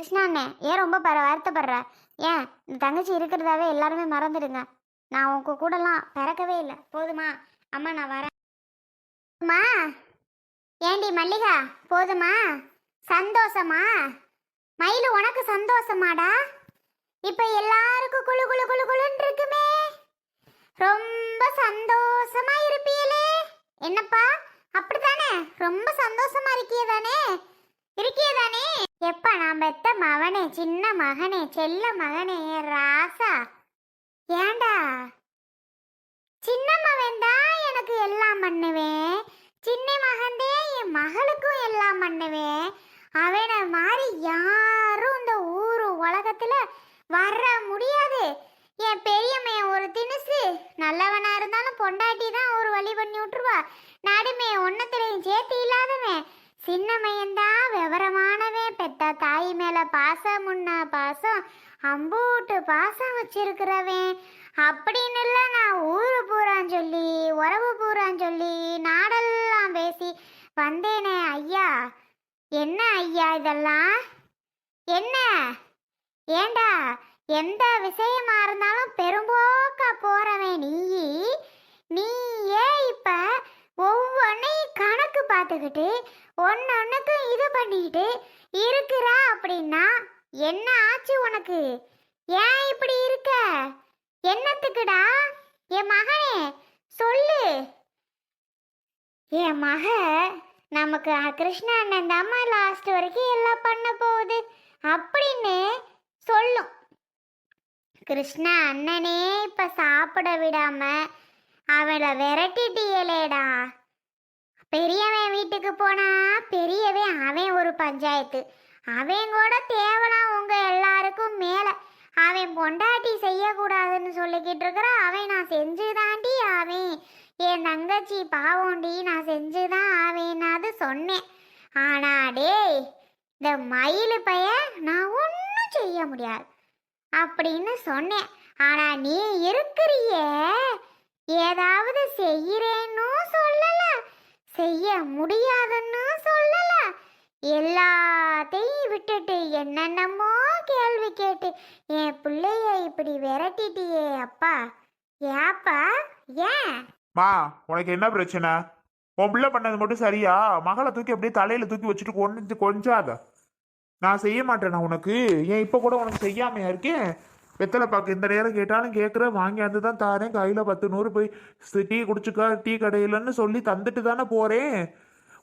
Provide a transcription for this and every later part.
விஷ்ணா அண்ணே ஏன் ரொம்ப பர வருத்தப்படுற? ஏன்? இந்த தங்கச்சி இருக்கிறதாவே எல்லாருமே மறந்துடுங்க. நான் உங்க கூடலாம் பிறக்கவே இல்லை. போதுமா? அம்மா நான் வரேன். அம்மா ஏண்டி மல்லிகா? போதுமா? சந்தோஷமா? மயிலு உனக்கு சந்தோஷமாடா? இப்போ எல்லாருக்கும் குளு குளு குளு குழுன்னு இருக்குமே. ரொம்ப சந்தோஷமா இருப்பீங்களே என்னப்பா? அப்படித்தானே? ரொம்ப சந்தோஷமா இருக்கியே தானே இருக்கியே தானே எப்ப நான் பெத்த மகனே சின்ன மகனே செல்ல மகனே ராசா. ஏண்டா? சின்ன மகன் தான் எனக்கு எல்லாம் பண்ணுவேன். சின்ன மகன்தே என் மகளுக்கும் எல்லாம் பண்ணுவேன். அவனை மாதிரி யாரும் இந்த ஊரு உலகத்துல வர முடியாது. என் பெரியம்மையன் ஒரு தினுசு நல்லவனா இருந்தாலும் பொண்டாட்டி தான் ஒரு வழி பண்ணி விட்டுருவா. நடுமே ஒன்னத்திலையும் சேர்த்து இல்லாதவன். சின்னமையன் தான் விவரமானவன் பெத்த தாய் மேல பாசம் முன்னா பாசம் அம்பூட்டு பாசம் வச்சிருக்கிறவன் அப்படின்னு இல்ல நான் ஊரு பூரான் சொல்லி உறவு பூரான் சொல்லி நாடெல்லாம் பேசி வந்தேனே ஐயா. என்ன ஐயா இதெல்லாம்? என்ன? ஏண்டா எந்த விஷயமா இருந்தாலும் பெரும்போக்க போறவன் நீ? நீ ஏன் இப்ப ஒவ்வொன்னையும் கணக்கு பார்த்துக்கிட்டு ஒன்னொன்னுக்கும் இது பண்ணிக்கிட்டு இருக்கிறா அப்படின்னா என்ன ஆச்சு உனக்கு? ஏன் இப்படி இருக்க? என்னத்துக்குடா? என் மகனே சொல்லு. என் மக நமக்கு கிருஷ்ண அண்ணன் தாம்மா லாஸ்ட் வரைக்கும் எல்லாம் பண்ண போகுது அப்படின்னு சொல்லும். கிருஷ்ணா அண்ணனே இப்ப சாப்பிட விடாம அவளை விரட்டிட்டியலேடா பெரியவன் வீட்டுக்கு போனா பெரியவன் அவன் ஒரு பஞ்சாயத்து. அவன் கூட தேவலாம் உங்க எல்லாருக்கும் மேல. அவன் பொண்டாட்டி செய்யக்கூடாதுன்னு சொல்லிக்கிட்டு இருக்கிற அவன் நான் செஞ்சுதாண்டி அவன் என் தங்கச்சி பாவோண்டி நான் செஞ்சுதான் ஆவேனாது சொன்னேன். ஆனா டேய் இந்த மயில் பைய நான் ஒன்றும் செய்ய முடியாது. அப்படின்னு சொன்னேன். ஆனா நீ இருக்கிறியே ஏதாவது செய்யறேன்னு சொல்லல செய்ய முடியாதுன்னு சொல்லல. எல்லாத்தையும் விட்டுட்டு என்னென்னமோ கேள்வி கேட்டு என் பிள்ளைய இப்படி விரட்டிட்டியே அப்பா. ஏப்பா? ஏன்? மா உனக்கு என்ன பிரச்சனை? உன் பிள்ளை பண்ணது மட்டும் சரியா? மகளை தூக்கி அப்படியே தலையில தூக்கி வச்சுட்டு கொண்டு கொஞ்சாத. நான் செய்ய மாட்டேனா உனக்கு? ஏன் இப்போ கூட உனக்கு செய்யாமையா இருக்கேன் வெத்தலை பாக்கு இந்த நேரம் கேட்டாலும் கேட்குற வாங்கியாந்து தான் தாரேன். கையில் பத்து நூறு போய் டீ குடிச்சுக்கா டீ கடையிலன்னு சொல்லி தந்துட்டு தானே போகிறேன்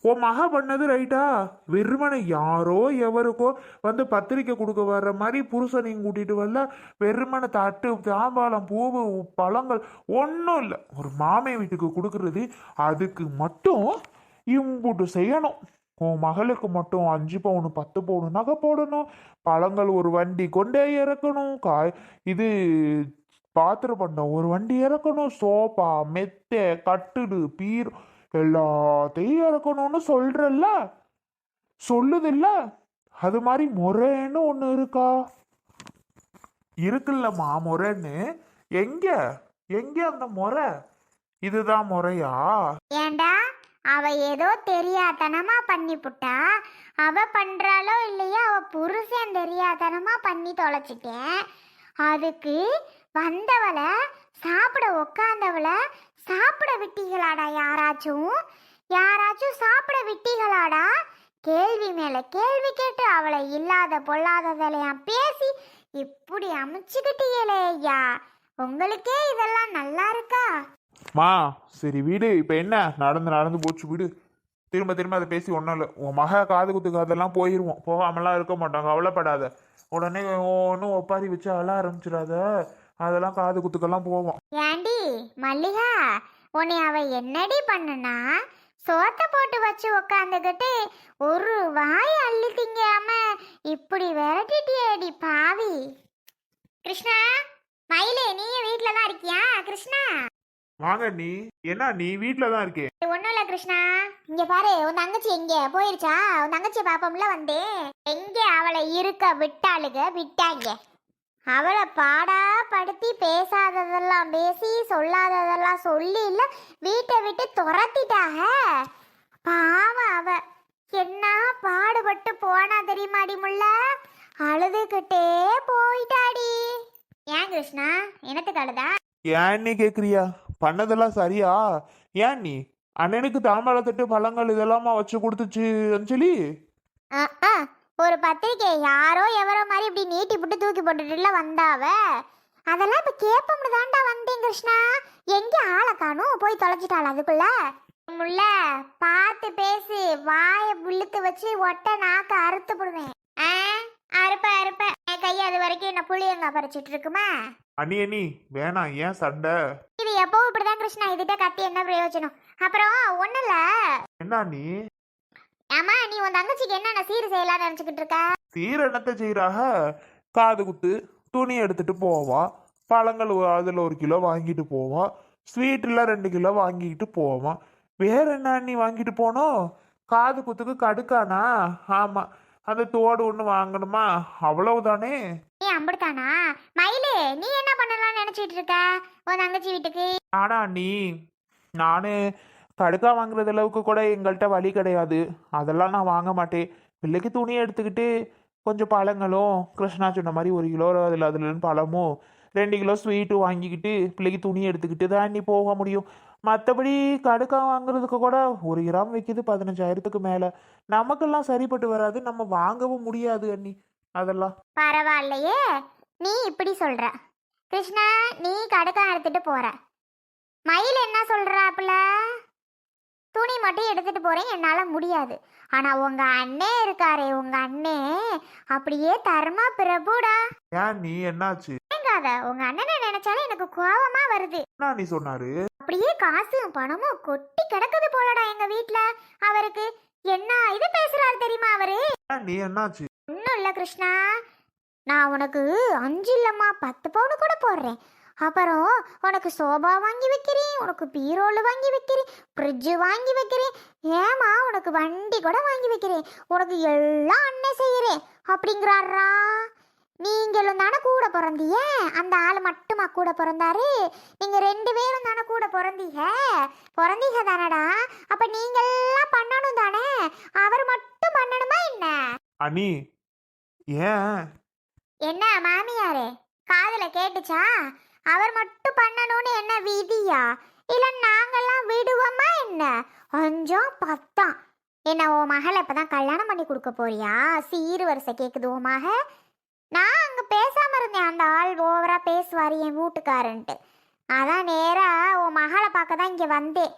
ஓ மக பண்ணது ரைட்டா? வெறுமனை யாரோ எவருக்கோ வந்து பத்திரிக்கை கொடுக்க வர்ற மாதிரி புருஷனையும் கூட்டிட்டு வரல. வெறுமனை தட்டு தாம்பாளம் பூவு பழங்கள் ஒன்றும் இல்லை. ஒரு மாமை வீட்டுக்கு கொடுக்கறது. அதுக்கு மட்டும் இம்புட்டு செய்யணும். உன் மகளுக்கு மட்டும் அஞ்சு பவுனு பத்து பவுனு நகை போடணும். பழங்கள் ஒரு வண்டி கொண்டே இறக்கணும். காய் இது பாத்திரம் பண்ண ஒரு வண்டி இறக்கணும். சோஃபா மெத்தை கட்டுடு பீர் எல்லாத்தையும் இறக்கணும்னு சொல்றல்ல? சொல்லுதில்ல? அது மாதிரி முறைன்னு ஒன்று இருக்கா? இருக்குல்லம்மா முறைன்னு. எங்க? எங்க அந்த முறை? இதுதான் முறையா? ஏண்டா அவ ஏதோ தெரியாதனமா பண்ணிப்புட்டா. அவ பண்றாளோ இல்லையோ அவ புருஷன் தெரியாதனமா பண்ணி தொலைச்சிட்டேன். அதுக்கு வந்தவளை சாப்பிட உக்காந்தவளை சாப்பிட விட்டீங்களாடா யாராச்சும்? யாராச்சும் சாப்பிட விட்டீங்களாடா கேள்வி மேல கேள்வி கேட்டு அவளை இல்லாத பொல்லாததெல்லாம் பேசி இப்படி அமைச்சுக்கிட்டீங்களே ஐயா. உங்களுக்கே இதெல்லாம் நல்லா இருக்கா? மா சரி வீடு. இப்போ என்ன? நடந்து நடந்து போச்சு வீடு. திரும்ப திரும்ப அதை பேசி ஒன்றும் இல்லை. உன் மக காது குத்துக்கு அதெல்லாம் போயிடுவோம் போகாமலாம் இருக்க மாட்டாங்க கவலைப்படாத. உடனே ஒன்றும் ஒப்பாரி வச்சு அழ ஆரம்பிச்சிடாத. அதெல்லாம் காது குத்துக்கெல்லாம் போவோம் ஏண்டி மல்லிகா உன்னை அவ என்னடி பண்ணனா? சோத்த போட்டு வச்சு உக்காந்துக்கிட்டு ஒரு வாய் அள்ளி திங்காம இப்படி விரட்டிட்டியேடி பாவி. கிருஷ்ணா மயிலே நீ வீட்டில தான் இருக்கியா? கிருஷ்ணா. வாங்க நீ என்ன நீ வீட்டில் தான் இருக்கே ஒண்ணும் இல்ல கிருஷ்ணா. இங்க பாரு உன் தங்கச்சி எங்க? போயிருச்சா? உன் தங்கச்சி பாப்போம்ல வந்தேன் எங்க அவளை இருக்க விட்டாளுக? விட்டாங்க. அவளை பாடா படுத்தி பேசாததெல்லாம் பேசி சொல்லாததெல்லாம் சொல்லி இல்ல வீட்டை விட்டு துரத்திட்டாக. பாவம் அவ. என்ன பாடுபட்டு போனா தெரியுமாடி முல்ல அழுதுகிட்டே போயிட்டாடி. ஏன் கிருஷ்ணா என்னத்துக்கு அழுதா? ஏன் நீ கேக்குறியா? பண்ணதெல்லாம் சரியா? ஏன் நீ? அண்ணனுக்கு தாம்பாள தட்டு பழங்கள் இதெல்லாமா வச்சு கொடுத்துச்சு அஞ்சலி. ஒரு பத்திரிக்கை யாரோ எவரோ மாதிரி இப்படி நீட்டி போட்டு தூக்கி போட்டுட்டுல வந்தாவ? அதெல்லாம் இப்ப கேப்பம்னு தாண்டா வந்தேன் கிருஷ்ணா. எங்க ஆளை காணும்? போய் தொலைச்சிட்டாள் அதுக்குள்ள? முல்ல பார்த்து பேசு. வாயை புள்ளுத்து வச்சு ஒட்ட நாக்க அறுத்து போடுவேன் ஆ, அறுப்ப அறுப்ப. என் கை அது வரைக்கும் என்ன புளியங்க பறிச்சிட்டு இருக்குமா? அண்ணி அண்ணி. வேணாம். ஏன் சண்டை? எப்பவும் இப்படிதான் கிருஷ்ணா இதுகிட்ட கத்தி என்ன பிரயோஜனம்? அப்புறம் ஒண்ணும் இல்ல. என்ன நீ? ஆமா நீ உன் தங்கச்சிக்கு என்னென்ன சீர் செய்யலாம்னு நினைச்சுக்கிட்டு இருக்க? சீரணத்தை செய்கிறாக காது குத்து துணி எடுத்துட்டு போவா. பழங்கள் அதுல ஒரு கிலோ வாங்கிட்டு போவா. ஸ்வீட்ல ரெண்டு கிலோ வாங்கிட்டு போவான் வேற என்ன நீ வாங்கிட்டு போனோம்? காது குத்துக்கு கடுக்கானா? ஆமா. அந்த தோடு ஒன்று வாங்கணுமா? அவ்வளவுதானே? நீ அம்பிடுத்தானா? மயிலு நீ என்ன பண்ணலாம்னு நினைச்சிட்டு இருக்க? உன் தங்கச்சி வீட்டுக்கு. ஆனா நீ. நானு கடுக்கா வாங்குறது அளவுக்கு கூட எங்கள்கிட்ட வழி கிடையாது. அதெல்லாம் நான் வாங்க மாட்டேன். பிள்ளைக்கு துணி எடுத்துக்கிட்டு கொஞ்சம் பழங்களும் கிருஷ்ணா சொன்ன மாதிரி ஒரு கிலோ அதில் அதுல பழமும் ரெண்டு கிலோ ஸ்வீட்டும் வாங்கிக்கிட்டு பிள்ளைக்கு துணி எடுத்துக்கிட்டு தான் நீ போக முடியும். மற்றபடி கடுக்கா வாங்குறதுக்கு கூட ஒரு கிராம் விற்கிது பதினஞ்சாயிரத்துக்கு மேலே. நமக்கெல்லாம் சரிப்பட்டு வராது. நம்ம வாங்கவும் முடியாது அண்ணி. அதெல்லாம். பரவாயில்லையே. நீ இப்படி சொல்ற. கிருஷ்ணா நீ கடுக்கம் எடுத்துட்டு போற. மயில் என்ன சொல்றாப்புல? துணி மட்டும் எடுத்துட்டு போறேன். என்னால முடியாது. ஆனா உங்க அண்ணே இருக்காரே உங்க அண்ணே. அப்படியே தர்மா பிரபுடா. ஏன் நீ என்னாச்சு? ஏங்காத உங்க அண்ணனை நினைச்சாலே எனக்கு கோவமா வருது. என்ன நீ சொன்னாரு? அப்படியே காசும் பணமும் கொட்டி கிடக்குது போலடா எங்க வீட்ல. அவருக்கு என்ன இது பேசுறாரு தெரியுமா அவரு? ஏன் நீ என்னாச்சு? ஒன்றும் இல்லை கிருஷ்ணா. நான் உனக்கு அஞ்சு இல்லைம்மா பத்து பவுனு கூட போடுறேன். அப்புறம் உனக்கு சோபா வாங்கி வைக்கிறேன் உனக்கு பீரோல் வாங்கி வைக்கிறேன் ஃப்ரிட்ஜு வாங்கி வைக்கிறேன். ஏமா உனக்கு வண்டி கூட வாங்கி வைக்கிறேன். உனக்கு எல்லாம் அண்ணே செய்கிறேன் அப்படிங்கிறாரா? நீங்களும் தானே கூட பிறந்தீங்க? அந்த ஆள் மட்டுமா கூட பிறந்தாரு? நீங்கள் ரெண்டு பேரும் தானே கூட பிறந்தீங்க? பிறந்தீங்க தானடா. அப்போ நீங்கள்லாம் பண்ணணும் தானே? அவர் மட்டும் பண்ணணுமா என்ன? அண்ணி ஏன்? என்ன மாமியாரே? காதுல கேட்டுச்சா? அவர் மட்டும் பண்ணணும்னு என்ன விதியா? இல்ல நாங்கெல்லாம் விடுவோமா என்ன? கொஞ்சம் பத்தாம் என்ன ஓ மகளை இப்பதான் கல்யாணம் பண்ணி கொடுக்க போறியா? சீர் வரிசை கேக்குது ஓ மக? நான் அங்கே பேசாமல் இருந்தேன். அந்த ஆள் ஓவராக பேசுவார் என் வீட்டுக்காரன்ட்டு. அதான் நேராக உன் மகளை பார்க்க தான் இங்கே வந்தேன்.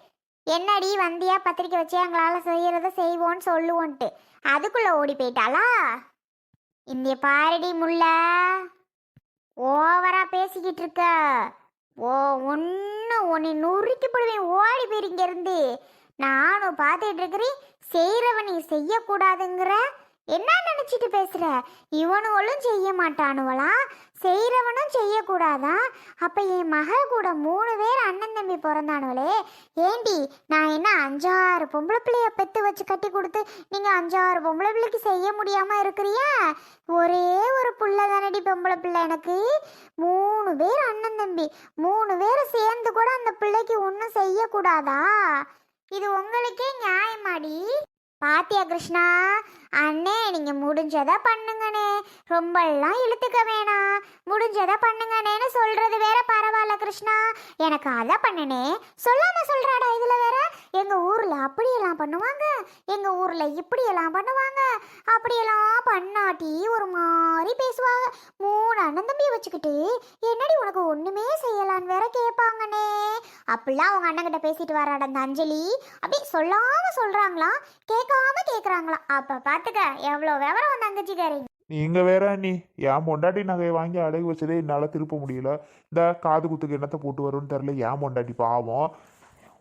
என்னடி வந்தியா? பத்திரிக்கை வச்சு எங்களால் செய்கிறத செய்வோன்னு சொல்லுவோன்ட்டு. அதுக்குள்ளே ஓடி போயிட்டாளா? இந்த பாரடி முல்ல. ஓவராக பேசிக்கிட்டு இருக்க. ஓ ஒன்று உன்னை நுறுக்கி போடுவேன். ஓடி போயிரு இருந்து நானும் பார்த்துட்டு இருக்கிறேன். செய்கிறவன் நீ செய்யக்கூடாதுங்கிற என்ன நினச்சிட்டு பேசுற? இவனுவளும் செய்ய மாட்டானுவளா செய்கிறவனும் செய்யக்கூடாதா? அப்போ என் மகள் கூட மூணு பேர் அண்ணன் தம்பி பிறந்தானுவளே ஏண்டி நான் என்ன அஞ்சாறு பொம்பளை பிள்ளைய பெத்து வச்சு கட்டி கொடுத்து நீங்கள் அஞ்சாறு பொம்பளை பிள்ளைக்கு செய்ய முடியாமல் இருக்கிறியா ஒரே ஒரு புள்ள தானடி பொம்பளை பிள்ளை எனக்கு. மூணு பேர் அண்ணன் தம்பி. மூணு பேரை சேர்ந்து கூட அந்த பிள்ளைக்கு ஒன்றும் செய்யக்கூடாதா? இது உங்களுக்கே நியாயமாடி. பாத்தியா கிருஷ்ணா? அண்ணே நீங்க முடிஞ்சதை பண்ணுங்கண்ணே. ரொம்பலாம் இழுத்துக்க வேணாம். முடிஞ்சதை பண்ணுங்கண்ணேன்னு சொல்றது வேற பரவாயில்ல கிருஷ்ணா. எனக்கு அதை பண்ணனே. சொல்லாம சொல்றாடா இதுல வேற. எங்க ஊர்ல அப்படியெல்லாம் பண்ணுவாங்க. எங்க ஊர்ல இப்படியெல்லாம் பண்ணுவாங்க. அப்படியெல்லாம் பண்ணாட்டி ஒரு மாதிரி பேசுவாங்க. மூணு அண்ணன் வச்சுக்கிட்டு என்னடி உனக்கு ஒண்ணுமே செய்யலான்னு வேற கேட்பாங்கண்ணே அப்படிலாம் அவங்க அண்ணன் கிட்ட பேசிட்டு வராட அந்த அஞ்சலி. அப்படி சொல்லாம சொல்றாங்களா கேட்காம கேக்குறாங்களாம். அப்ப பாத்துக்க எவ்வளவு விவரம் அந்த தங்கச்சிக்காரி. நீங்க வேற நீ என் பொண்டாட்டி நகையை வாங்கி அடகு வச்சதே என்னால திருப்ப முடியல. இந்த காது குத்துக்கு என்னத்தை போட்டு வரும்னு தெரில ஏன் பொண்டாட்டி பாவம்.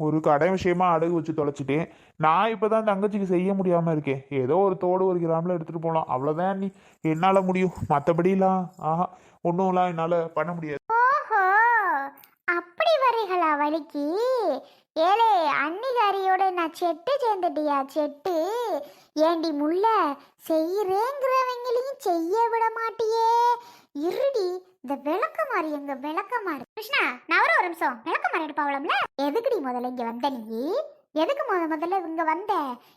ஒரு கடை விஷயமா அடகு வச்சு தொலைச்சிட்டேன் நான் இப்போ தான் தங்கச்சிக்கு செய்ய முடியாமல் இருக்கேன் ஏதோ ஒரு தோடு ஒரு கிராமில் எடுத்துகிட்டு போகலாம் அவ்வளோதான் நீ. என்னால் முடியும். மற்றபடிலாம் ஆஹா ஒன்றும்லாம் என்னால் பண்ண முடியாது. ஓஹோ அப்படி வரீங்களா வழிக்கு ஏழே அன்னிகாரியோட நான் செட்டு சேர்ந்துட்டியா? செட்டு. ஏண்டி முள்ள செய்யறேங்கிறவங்களையும் செய்ய விட மாட்டியே. இருடி இந்த விளக்கமாறு எங்க விளக்கமாறு கிருஷ்ணா நான் ஒரு நிமிஷம் விளக்கமாறு எடுப்பாவளம்ல? எதுக்குடி முதல்ல இங்க வந்த நீ? எதுக்கு முத முதல்ல இங்க வந்த?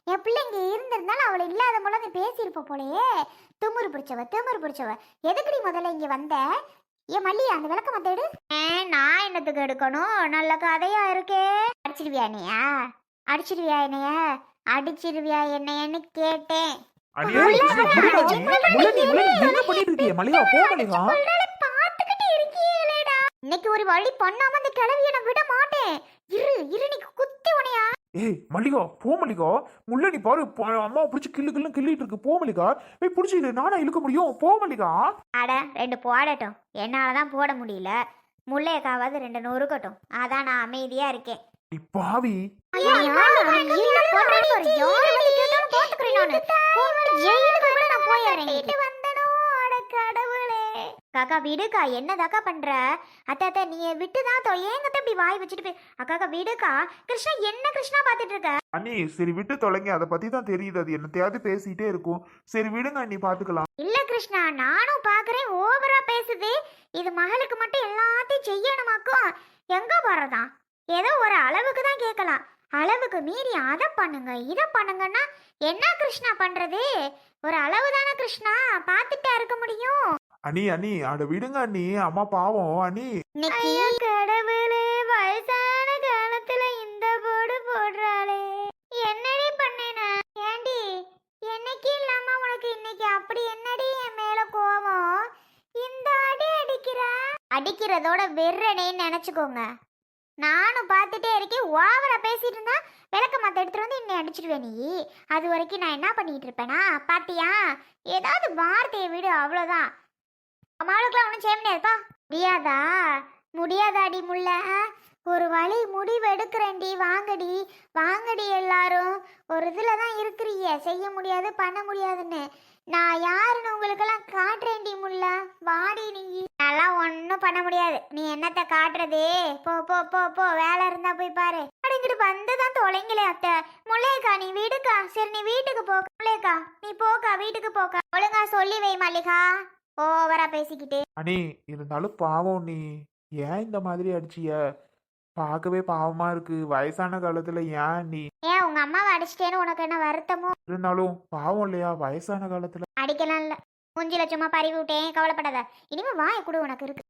என் பிள்ளை இங்க இருந்திருந்தாலும் அவளை இல்லாத போல நீ பேசியிருப்ப போலயே திமிரு பிடிச்சவ திமிரு பிடிச்சவ. எதுக்குடி முதல்ல இங்க வந்த? ஏன் மல்லி அந்த விளக்க மத்த எடு நான் என்னத்துக்கு எடுக்கணும்? நல்ல கதையா இருக்கே. அடிச்சிருவியா என்னையா? அடிச்சிருவியா என்னைய? அடிச்சிருவியா என்னையன்னு கேட்டேன். என்ன பண்ணிட்டு இருக்கிய மல்லிகா போ இன்னைக்கு ஒரு வழி பண்ணாம அந்த கிளவிய நான் விட மாட்டேன். இரு இரு நீ குத்தி உனையா. ஏய் மல்லிகா போ மல்லிகா. முள்ள நீ பாரு அம்மாவை பிடிச்சி கிள்ளு கிள்ளு கிள்ளிட்டு இருக்கு. போ மல்லிகா. போய் பிடிச்சி நானா இழுக்க முடியும்? போ மல்லிகா. அட ரெண்டு போடட்டும். என்னால தான் போட முடியல. முல்லையக்காவது ரெண்டு நொறுக்கட்டும் அதான் நான் அமைதியா இருக்கேன். பாவி. காக்கா விடுக்கா என்னதாக்கா பண்ற? அத்தை அத்தை நீ விட்டுதான் தோ? ஏங்கத்த இப்படி வாய் வச்சுட்டு போய் அக்காக்கா விடுக்கா கிருஷ்ணா என்ன கிருஷ்ணா பாத்துட்டு இருக்க? அண்ணி சரி விட்டு தொலைங்க. அதை பத்தி தான் தெரியுது. அது என்னத்தையாவது பேசிட்டே இருக்கும். சரி விடுங்க அண்ணி பாத்துக்கலாம் இல்ல கிருஷ்ணா நானும் பாக்குறேன். ஓவரா பேசுது. இது மகளுக்கு மட்டும் எல்லாத்தையும் செய்யணுமாக்கும் எங்க போறதா? ஏதோ ஒரு அளவுக்கு தான் கேட்கலாம். அளவுக்கு மீறி அதை பண்ணுங்க இதை பண்ணுங்கன்னா என்ன கிருஷ்ணா பண்றது? ஒரு அளவு தானே கிருஷ்ணா? பார்த்துட்டா இருக்க முடியும். அண்ணி அண்ணி அட விடுங்க அண்ணி அம்மா பாவம் அண்ணி. கடவுளே வயசான காலத்துல இந்த போடு போடுறாளே. என்னடி பண்ணேனா? ஏண்டி என்னைக்கு இல்லாம உனக்கு இன்னைக்கு? அப்படி என்னடி என் மேல கோவம்? இந்த அடி அடிக்கிற? அடிக்கிறதோட வெறனேன்னு நினைச்சுக்கோங்க. நானும் பார்த்துட்டே இருக்கேன். ஓவரா பேசிட்டு இருந்தா விளக்க மாத்த எடுத்துட்டு வந்து என்னை அடிச்சிடுவேன் நீ. அது வரைக்கும் நான் என்ன பண்ணிட்டு இருப்பேனா? பாத்தியா? ஏதாவது வார்த்தையை விடு அவ்வளோதான் அம்மாளுக்குலாம் ஒன்றும் செய்ய முடியாதுப்பா. முடியாதா? முடியாதாடி முல்லை ஒரு வழி முடிவு எடுக்கிறேன்டி வாங்கடி. வாங்கடி எல்லாரும். ஒரு இதில் தான் இருக்கிறீங்க. செய்ய முடியாது பண்ண முடியாதுன்னு. நான் யாருன்னு உங்களுக்கெல்லாம் காட்டுறேன்டி முல்ல. வாடி நீ. அதெல்லாம் ஒன்றும் பண்ண முடியாது. நீ என்னத்தை காட்டுறதே? போ போ போ போ. வேலை இருந்தா போய் பாரு. அடங்கிட்டு வந்து தான் தொலைங்களே அத்தை. முல்லையக்கா நீ வீடுக்கா. சரி நீ வீட்டுக்கு போக முல்லையக்கா நீ போக்கா வீட்டுக்கு போக்கா. ஒழுங்கா சொல்லி வை மல்லிகா. ஓவரா பேசிக்கிட்டு. அண்ணி இருந்தாலும் பாவம் நீ. ஏன் இந்த மாதிரி அடிச்சிய? பார்க்கவே பாவமா இருக்கு. வயசான காலத்துல ஏன் நீ? ஏன் உங்க அம்மாவை அடிச்சிட்டேன்னு உனக்கு என்ன வருத்தமோ? இருந்தாலும் பாவம் இல்லையா? வயசான காலத்துல. அடிக்கலாம் இல்ல. மூஞ்சில சும்மா பறிவு விட்டேன். கவலைப்படாத. இனிமே வாய கொடு உனக்கு இருக்கு.